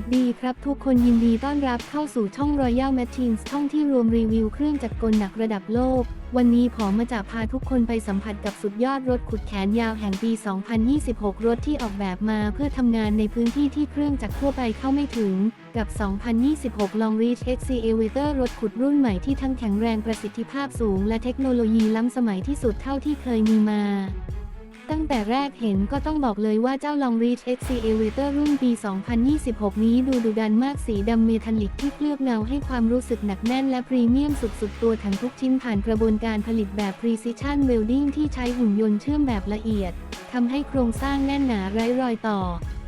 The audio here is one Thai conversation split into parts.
วัสดีครับทุกคนยินดีต้อนรับเข้าสู่ช่อง Royal Machines ช่องที่รวมรีวิวเครื่องจักรกลหนักระดับโลก วันนี้ผมมาจะพาทุกคนไปสัมผัสกับสุดยอดรถขุดแขนยาวแห่งปี 2026 รถที่ออกแบบมาเพื่อทำงานในพื้นที่ที่เครื่องจักรทั่วไปเข้าไม่ถึง กับ 2026 Long Reach Excavator รถขุดรุ่นใหม่ที่ทั้งแข็งแรงประสิทธิภาพสูง และเทคโนโลยีล้ำสมัยที่สุดเท่าที่เคยมีมา ตั้งแต่แรกเห็นก็ต้องบอกเลยว่าเจ้า Long Reach Excavator รุ่นปี 2026 นี้ดูดุดันมากสีดำเมทัลลิกที่เคลือบเงาให้ความรู้สึกหนักแน่นและพรีเมียมสุดๆ ตัวถังทุกชิ้นผ่านกระบวนการผลิตแบบ Precision Welding ที่ใช้หุ่นยนต์เชื่อมแบบละเอียดทำให้โครงสร้างแน่นหนาไร้รอยต่อ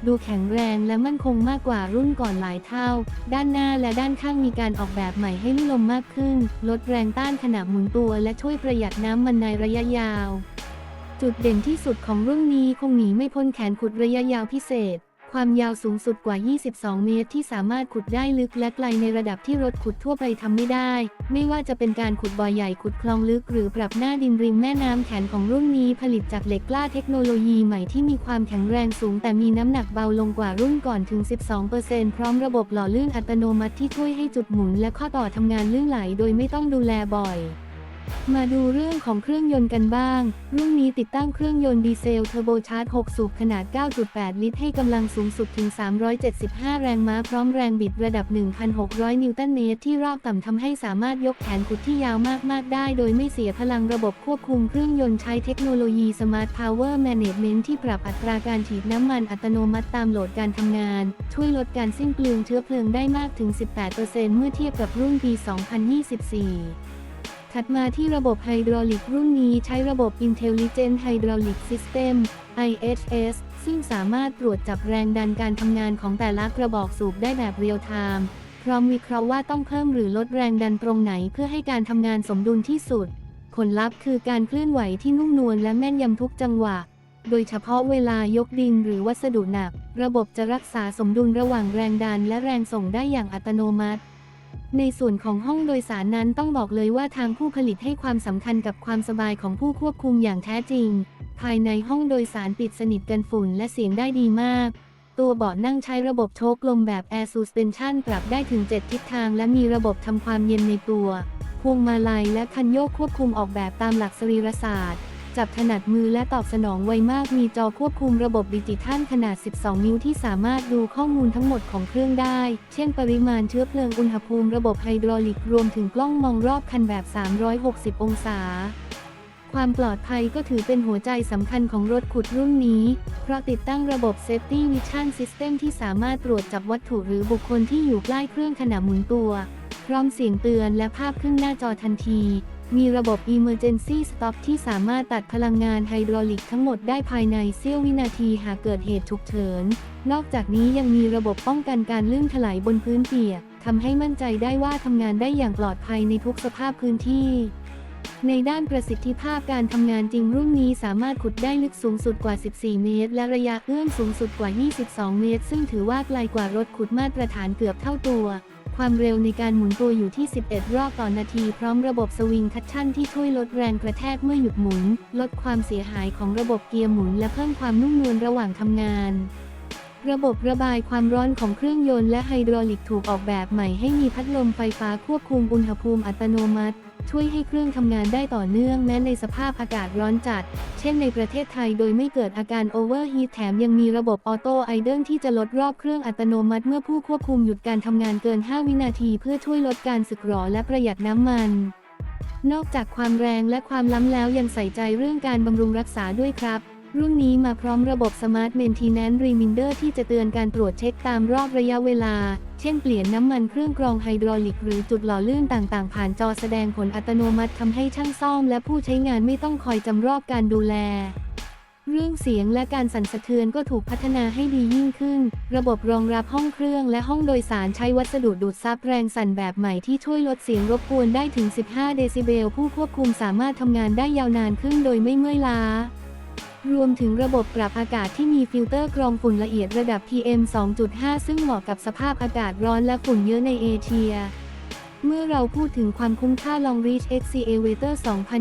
ดูแข็งแรงและมั่นคงมากกว่ารุ่นก่อนหลายเท่า ด้านหน้าและด้านข้างมีการออกแบบใหม่ให้ลื่นลมมากขึ้น ลดแรงต้านขณะหมุนตัวและช่วยประหยัดน้ำมันในระยะยาว จุดเด่นที่สุดของรุ่นนี้คงหนีไม่พ้นแขนขุดระยะยาวพิเศษ ความยาวสูงสุดกว่า 22 เมตร ที่สามารถขุดได้ลึกและไกลในระดับที่รถขุดทั่วไปทำไม่ได้ ไม่ว่าจะเป็นการขุดบ่อใหญ่ขุดคลองลึกหรือปรับหน้าดินริมแม่น้ำแขนของรุ่นนี้ผลิตจากเหล็กกล้าเทคโนโลยีใหม่ที่มีความแข็งแรงสูง แต่มีน้ำหนักเบาลงกว่ารุ่นก่อนถึง 12%พร้อมระบบหล่อลื่นอัตโนมัติที่ช่วยให้จุดหมุนและข้อต่อทำงานลื่นไหลโดยไม่ต้องดูแลบ่อย มาดูเรื่องของเครื่องยนต์กันบ้าง รุ่นนี้ติดตั้งเครื่องยนต์ดีเซลเทอร์โบชาร์จ 6 สูบขนาด 9.8 ลิตร ให้กำลังสูงสุดถึง 375 แรงม้าพร้อมแรงบิดระดับ 1,600 นิวตันเมตรที่รอบต่ำทำให้สามารถยกแขนขุดที่ยาวมากๆ ได้โดยไม่เสียพลังระบบควบคุมเครื่องยนต์ใช้เทคโนโลยี Smart Power Management ที่ปรับอัตราการฉีดน้ำมันอัตโนมัติตามโหลดการทำงาน ช่วยลดการสิ้นเปลืองเชื้อเพลิงได้มากถึง 18%เมื่อเทียบกับรุ่นปี 2024 ถัดมาที่ระบบไฮดรอลิกรุ่นนี้ใช้ระบบ Intelligent Hydraulic System IHS ซึ่งสามารถตรวจจับแรงดันการทำงานของแต่ละกระบอกสูบได้แบบเรียลไทม์พร้อมวิเคราะห์ว่าต้องเพิ่มหรือลดแรงดันตรงไหนเพื่อให้การทำงานสมดุลที่สุด ผลลัพธ์คือการเคลื่อนไหวที่นุ่มนวลและแม่นยำทุกจังหวะ โดยเฉพาะเวลายกดินหรือวัสดุหนัก ระบบจะรักษาสมดุลระหว่างแรงดันและแรงส่งได้อย่างอัตโนมัติ ในส่วนของห้องโดยสารนั้นต้องบอกเลยว่าทางผู้ผลิตให้ความสำคัญกับความสบายของผู้ควบคุมอย่างแท้จริง ภายในห้องโดยสารปิดสนิทกันฝุ่นและเสียงได้ดีมาก ตัวเบาะนั่งใช้ระบบโชคลมแบบ Air Suspension ปรับได้ถึง 7 ทิศทาง และมีระบบทำความเย็นในตัว พวงมาลัยและคันโยกควบคุมออกแบบตามหลักสรีรศาสตร์ จับถนัดมือและตอบสนองไวมากมีจอควบคุมระบบดิจิทัลขนาด 12 นิ้วที่สามารถดูข้อมูลทั้งหมดของเครื่องได้ เช่นปริมาณเชื้อเพลิงอุณหภูมิระบบไฮดรอลิกรวมถึงกล้องมองรอบคันแบบ 360 องศาความปลอดภัยก็ถือเป็นหัวใจสำคัญของรถขุดรุ่นนี้ เพราะติดตั้งระบบ Safety Vision System ที่สามารถตรวจจับวัตถุหรือบุคคลที่อยู่ใกล้เครื่องขณะหมุนตัว พร้อมเสียงเตือนและภาพขึ้นหน้าจอทันที มีระบบ Emergency Stop ที่สามารถตัดพลังงานไฮดรอลิกทั้งหมดได้ภายในเสี้ยววินาทีหากเกิดเหตุฉุกเฉิน นอกจากนี้ยังมีระบบป้องกันการลื่นถลายบนพื้นเปียกทำให้มั่นใจได้ว่าทำงานได้อย่างปลอดภัยในทุกสภาพพื้นที่ ในด้านประสิทธิภาพการทำงานจริงรุ่นนี้สามารถขุดได้ลึกสูงสุดกว่า 14 เมตร และระยะเอื้อมสูงสุดกว่า 22 เมตร ซึ่งถือว่าไกลกว่ารถขุดมาตรฐานเกือบเท่าตัว ความเร็วในการหมุนตัวอยู่ที่ 11 รอบต่อนาที พร้อมระบบสวิงคัชชั่นที่ช่วยลดแรงกระแทกเมื่อหยุดหมุน ลดความเสียหายของระบบเกียร์หมุนและเพิ่มความนุ่มนวลระหว่างทำงานระบบระบายความร้อนของเครื่องยนต์และไฮดรอลิกถูกออกแบบใหม่ให้มีพัดลมไฟฟ้าควบคุมอุณหภูมิอัตโนมัติ ช่วยให้เครื่องทำงานได้ต่อเนื่องแม้ในสภาพอากาศร้อนจัด เช่นในประเทศไทยโดยไม่เกิดอาการโอเวอร์ฮีทแถมยังมีระบบออโต้ไอเดิลที่จะลดรอบเครื่องอัตโนมัติเมื่อผู้ควบคุมหยุดการทำงานเกิน 5 วินาทีเพื่อช่วยลดการสึกหรอและประหยัดน้ำมัน นอกจากความแรงและความล้ำแล้วยังใส่ใจเรื่องการบำรุงรักษาด้วยครับรุ่นนี้มาพร้อมระบบ Smart Maintenance Reminder ที่จะเตือนการตรวจเช็คตามรอบระยะเวลา เช่นเปลี่ยนน้ำมันเครื่องกรองไฮดรอลิกหรือจุดหล่อลื่นต่างๆ ผ่านจอแสดงผลอัตโนมัติทำให้ช่างซ่อมและผู้ใช้งานไม่ต้องคอยจำรอบการดูแล เรื่องเสียงและการสั่นสะเทือนก็ถูกพัฒนาให้ดียิ่งขึ้น ระบบรองรับห้องเครื่องและห้องโดยสารใช้วัสดุดูดซับแรงสั่นแบบใหม่ที่ช่วยลดเสียงรบกวนได้ถึง 15 เดซิเบล ผู้ควบคุมสามารถทำงานได้ยาวนานขึ้นโดยไม่เมื่อยล้า รวมถึงระบบปรับอากาศที่มีฟิลเตอร์กรองฝุ่นละเอียดระดับ PM 2.5 ซึ่งเหมาะกับสภาพอากาศร้อนและฝุ่นเยอะในเอเชีย เมื่อเราพูดถึงความคุ้มค่า Long Reach XCA v a t o r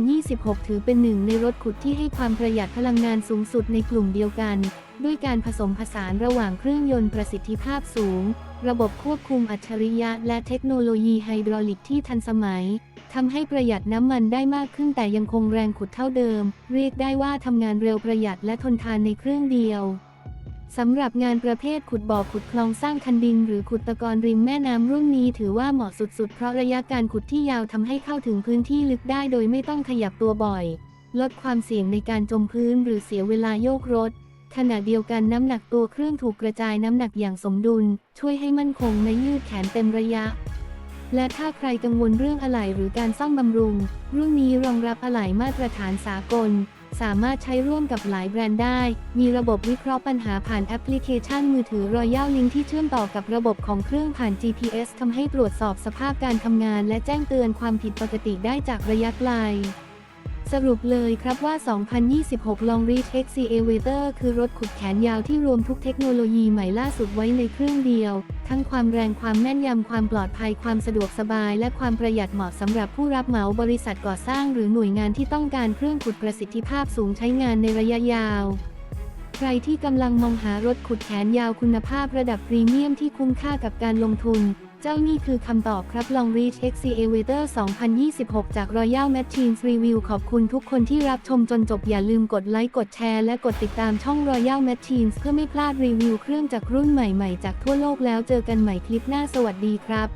2026 ถือเป็นหนึ่งในรถขุดที่ให้ความประหยัดพลังงานสูงสุดในกลุ่มเดียวกัน ด้วยการผสมผสานระหว่างเครื่องยนต์ประสิทธิภาพสูง ระบบควบคุมอัจฉริยะ และเทคโนโลยีไฮดรอลิกที่ทันสมัย ทำให้ประหยัดน้ำมันได้มากขึ้นแต่ยังคงแรงขุดเท่าเดิม เรียกได้ว่าทำงานเร็วประหยัดและทนทานในเครื่องเดียวสำหรับงานประเภทขุดบ่อขุดคลองสร้างคันดิน หรือขุดตะกอนริมแม่น้ำรุ่นนี้ถือว่าเหมาะสุดๆ เพราะระยะการขุดที่ยาวทำให้เข้าถึงพื้นที่ลึกได้โดยไม่ต้องขยับตัวบ่อย ลดความเสี่ยงในการจมพื้นหรือเสียเวลาโยกรถ ขณะเดียวกันน้ำหนักตัวเครื่องถูกกระจายน้ำหนักอย่างสมดุล ช่วยให้มั่นคงไม่ยืดแขนเต็มระยะ และถ้าใครกังวลเรื่องอะไหล่หรือการซ่อมบำรุง รุ่นนี้รองรับอะไหล่มาตรฐานสากล สามารถใช้ร่วมกับหลายแบรนด์ได้ มีระบบวิเคราะห์ปัญหาผ่านแอปพลิเคชันมือถือ Royal Link ที่เชื่อมต่อกับระบบของเครื่องผ่าน GPS ทำให้ตรวจสอบสภาพการทำงาน และแจ้งเตือนความผิดปกติได้จากระยะไกล สรุปเลยครับว่า 2026 Long Reach Excavator คือรถขุดแขนยาวที่รวมทุกเทคโนโลยีใหม่ล่าสุดไว้ในเครื่องเดียว ทั้งความแรงความแม่นยำความปลอดภัยความสะดวกสบาย และความประหยัดเหมาะสำหรับผู้รับเหมาบริษัทก่อสร้างหรือหน่วยงานที่ต้องการเครื่องขุดประสิทธิภาพสูงใช้งานในระยะยาวใครที่กำลังมองหารถขุดแขนยาวคุณภาพระดับพรีเมียมที่คุ้มค่ากับการลงทุน เจ้านี่คือคำตอบครับ Long Reach Excavator 2026 จาก Royal Machines Review ขอบคุณทุกคนที่รับชมจนจบอย่าลืมกดไลค์กดแชร์และกดติดตามช่อง Royal Machines เพื่อไม่พลาดรีวิวเครื่องจากรุ่นใหม่ๆ จากทั่วโลกแล้วเจอกันใหม่คลิปหน้าสวัสดีครับ